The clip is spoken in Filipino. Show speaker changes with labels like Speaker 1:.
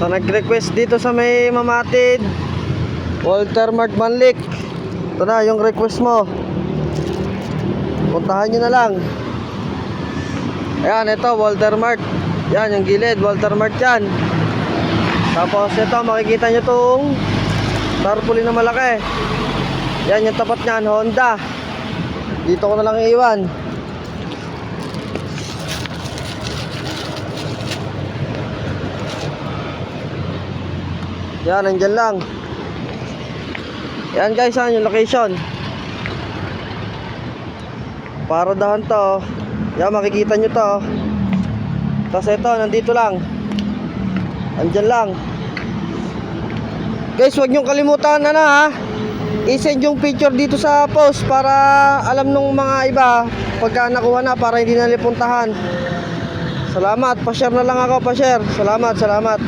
Speaker 1: Sa nag-request dito sa may mamatid, Walter Mart Manlik. Ito na yung request mo. Puntahan nyo na lang. Ayan, ito, Walter Mart. Yan, yung gilid, Walter Mart yan. Tapos ito, makikita nyo itong tarpaulin na malaki. Yan, yung tapat niyan, Honda. Dito ko na lang iiwan. Yan, nandyan lang. Yan guys, yan yung location. Para dahan to. Yan, makikita nyo to. Tapos ito, nandito lang. Andyan lang. Guys, huwag niyong kalimutan na na ha. I-send yung picture dito sa post para alam nung mga iba pagka nakuha na para hindi na lipuntahan. Salamat, pa-share na lang ako, pa-share. Salamat, salamat.